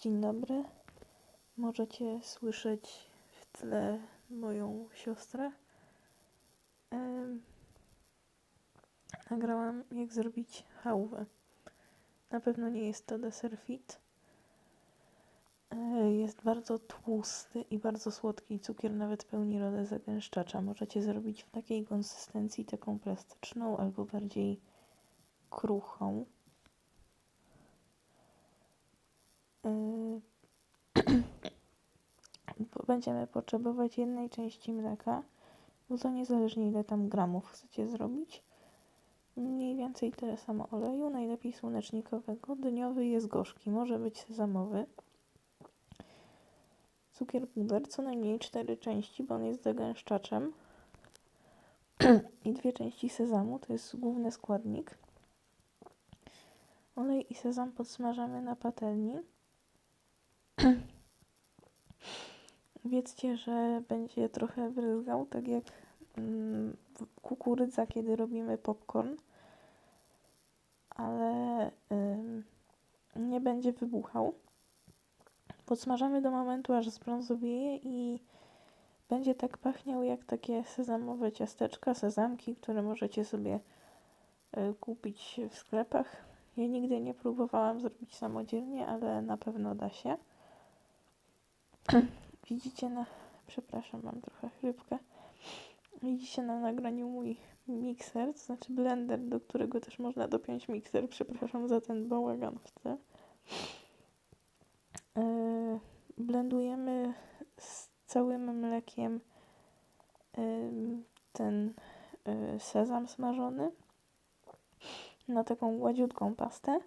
Dzień dobry. Możecie słyszeć w tle moją siostrę. Em, nagrałam, jak zrobić chałwę. Na pewno nie jest to deser fit. E, Jest bardzo tłusty i bardzo słodki. Cukier nawet pełni rolę zagęszczacza. Możecie zrobić w takiej konsystencji, taką plastyczną, albo bardziej kruchą. E, po- będziemy potrzebować jednej części mleka, bo to niezależnie ile tam gramów chcecie zrobić. Mniej więcej tyle samo oleju, najlepiej słonecznikowego. Dyniowy jest gorzki, może być sezamowy. Cukier puder, co najmniej 4 części, bo on jest zagęszczaczem. I dwie części sezamu, to jest główny składnik. Olej i sezam podsmażamy na patelni. Wiedzcie, że będzie trochę bryzgał, tak jak mm, kukurydza, kiedy robimy popcorn, ale ym, nie będzie wybuchał. Podsmażamy do momentu, aż zbrązowieje i będzie tak pachniał jak takie sezamowe ciasteczka, sezamki, które możecie sobie y, kupić w sklepach. Ja nigdy nie próbowałam zrobić samodzielnie, ale na pewno da się. Widzicie na... Przepraszam, mam trochę chrypkę. Widzicie na nagraniu mój mikser, to znaczy blender, do którego też można dopiąć mikser. Przepraszam za ten bałagan w tle. Yy, blendujemy z całym mlekiem ym, ten y, sezam smażony na taką gładziutką pastę.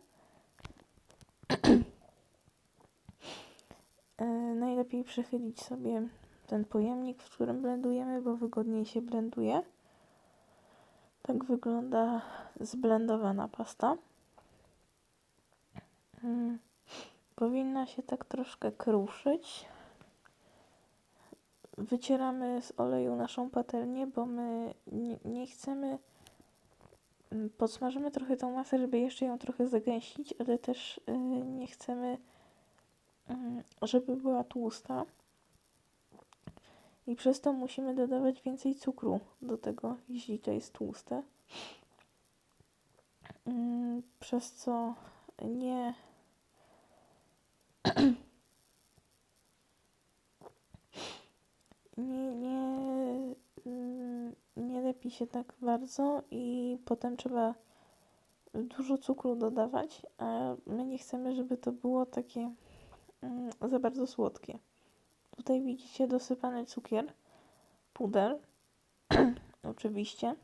E, Najlepiej przechylić sobie ten pojemnik, w którym blendujemy, bo wygodniej się blenduje. Tak wygląda zblendowana pasta. Mm, Powinna się tak troszkę kruszyć. Wycieramy z oleju naszą patelnię, bo my nie, chcemy. mm, Podsmażymy trochę tą masę, żeby jeszcze ją trochę zagęścić, ale też y, nie chcemy żeby była tłusta. I przez to musimy dodawać więcej cukru do tego, jeśli to jest tłuste. Mm, Przez co nie. Nie, nie, mm, nie lepi się tak bardzo i potem trzeba dużo cukru dodawać, a my nie chcemy, żeby to było takie mm, za bardzo słodkie. Tutaj widzicie dosypany cukier, puder, oczywiście,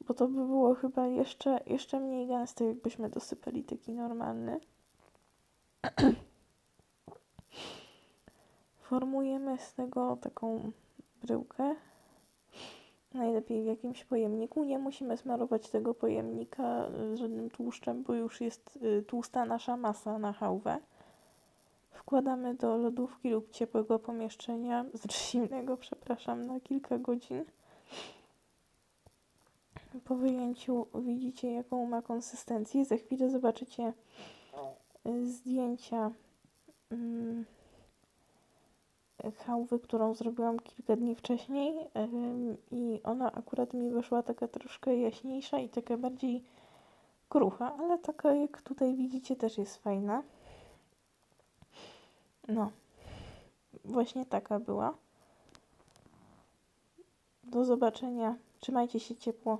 bo to by było chyba jeszcze, jeszcze mniej gęste, jakbyśmy dosypali taki normalny. Formujemy z tego taką bryłkę. Najlepiej w jakimś pojemniku. Nie musimy smarować tego pojemnika y, żadnym tłuszczem, bo już jest y, tłusta nasza masa na chałwę. Wkładamy do lodówki lub ciepłego pomieszczenia, znaczy zimnego, przepraszam, na kilka godzin. Po wyjęciu widzicie, jaką ma konsystencję. Za chwilę zobaczycie y, zdjęcia mm, chałwy, którą zrobiłam kilka dni wcześniej i ona akurat mi wyszła taka troszkę jaśniejsza i taka bardziej krucha, ale taka jak tutaj widzicie też jest fajna. No, właśnie taka była. Do zobaczenia. Trzymajcie się ciepło.